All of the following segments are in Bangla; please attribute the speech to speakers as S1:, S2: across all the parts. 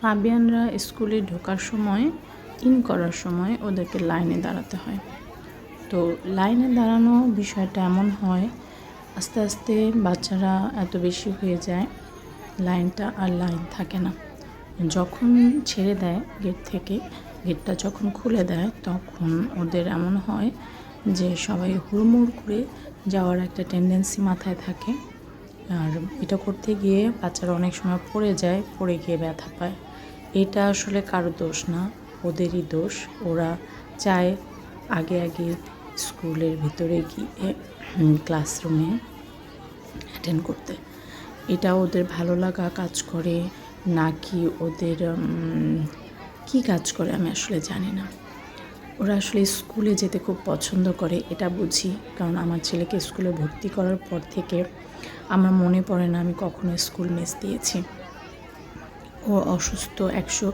S1: ফাবিয়ানরা স্কুলে ঢোকার সময়, ইন করার সময় ওদেরকে লাইনে দাঁড়াতে হয়। তো লাইনে দাঁড়ানো বিষয়টা এমন হয়, আস্তে আস্তে বাচ্চারা এত বেশি হয়ে যায়, লাইনটা আর লাইন থাকে না। যখন ছেড়ে দেয় গেট থেকে, গেটটা যখন খুলে দেয়, তখন ওদের এমন হয় যে সবাই হুড়মুড় করে যাওয়ার একটা টেন্ডেন্সি মাথায় থাকে। আর এটা করতে গিয়ে বাচ্চারা অনেক সময় পড়ে যায়, পড়ে গিয়ে ব্যথা পায়। এটা আসলে কারও দোষ না, ওদেরই দোষ। ওরা চায় আগে আগে স্কুলের ভিতরে গিয়ে ক্লাসরুমে অ্যাটেন্ড করতে। এটা ওদের ভালো লাগা কাজ করে, নাকি ওদের কি কাজ করে আমি আসলে জানি না। ওরা আসলে স্কুলে যেতে খুব পছন্দ করে, এটা বুঝি। কারণ আমার ছেলেকে স্কুলে ভর্তি করার পর থেকে আমার মনে পড়ে না আমি কখনো স্কুল মিস দিয়েছি। ও অসুস্থ। একশো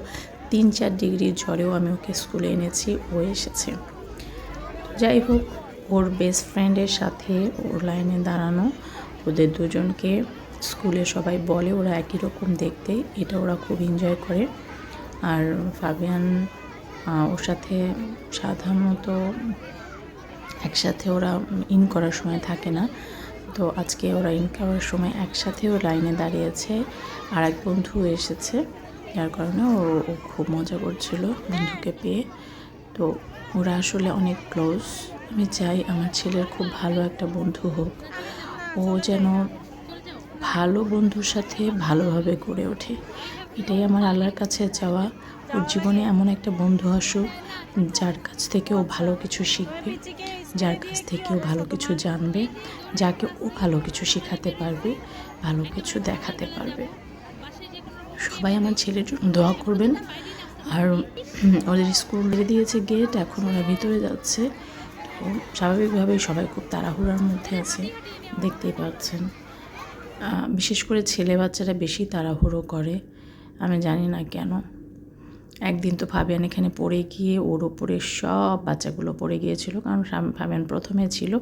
S1: তিন চার ডিগ্রি জ্বরেও আমি ওকে স্কুলে এনেছি, ও এসেছে। যাই হোক, ওর বেস্ট ফ্রেন্ডের সাথে ওর লাইনে দাঁড়ানো, ওদের দুজনকে স্কুলে সবাই বলে ওরা একই রকম দেখতে, এটা ওরা খুব এনজয় করে। আর ফাবিয়ান ওর সাথে সাধারণত একসাথে ওরা ইন করার সময় থাকে না। তো আজকে ওরা ইন করার সময় একসাথে ও লাইনে দাঁড়িয়েছে। আর এক বন্ধু এসেছে, যার কারণে ও ও খুব মজা করছিল বন্ধুকে পেয়ে। তো ওরা আসলে অনেক ক্লোজ। আমি চাই আমার ছেলের খুব ভালো একটা বন্ধু হোক। ও যেন ভালো বন্ধুর সাথে ভালোভাবে গড়ে ওঠে। এটাই আমার আল্লাহর কাছে চাওয়া। ওর জীবনে এমন একটা বন্ধু আসুক, যার কাছ থেকে ও ভালো কিছু শিখবে। যার কাছ থেকেও ভালো কিছু জানবে, যাকে ও ভালো কিছু শেখাতে পারবে, ভালো কিছু দেখাতে পারবে। সবাই আমার ছেলের জন্য দোয়া করবেন। আর ওদের স্কুল দিয়েছে গেট এখন ওরা ভিতরে যাচ্ছে। তো স্বাভাবিকভাবেই সবাই খুব তাড়াহুড়ার মধ্যে আছে, দেখতেই পাচ্ছেন। বিশেষ করে ছেলে বাচ্চারা বেশি তাড়াহুড়ো করে, আমি জানি না কেন। একদিন তো ফাবিয়ান এখানে পড়ে গিয়ে ওর ওপরে সব বাচ্চাগুলো পড়ে গিয়েছিল, কারণ ফাবিয়ান প্রথমে ছিল,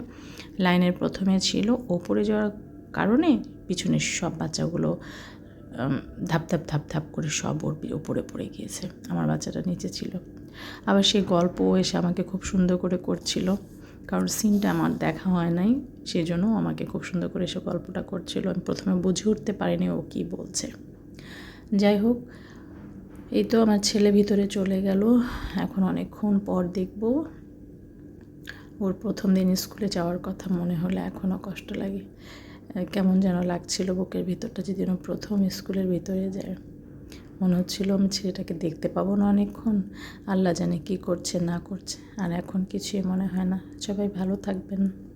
S1: লাইনের প্রথমে ছিল, ওপরে যাওয়ার কারণে পিছনের সব বাচ্চাগুলো ধাপ ধাপ ধাপ ধাপ করে সব ওর ওপরে পড়ে গিয়েছে, আমার বাচ্চাটা নিচে ছিল। আবার সেই গল্প এসে আমাকে খুব সুন্দর করে করছিল, কারণ সিনটা আমার দেখা হয় নাই সেই জন্য ও আমাকে খুব সুন্দর করে এসে গল্পটা করছিল, আমি প্রথমে বুঝে উঠতে পারিনি ও কী বলছে। যাই হোক এই তো আমার ছেলে ভিতরে চলে গেল। এখন অনেকক্ষণ পর দেখব। ওর প্রথম দিন স্কুলে যাওয়ার কথা মনে হলে এখনও কষ্ট লাগে। কেমন যেন লাগছিল বুকের ভিতরটা যেদিন প্রথম স্কুলের ভিতরে যায়। মনে হচ্ছিল আমি ছেলেটাকে দেখতে পাবো না অনেকক্ষণ। আল্লাহ জানে কি করছে, না করছে। আর এখন কিছুই মনে হয় না। সবাই ভালো থাকবেন।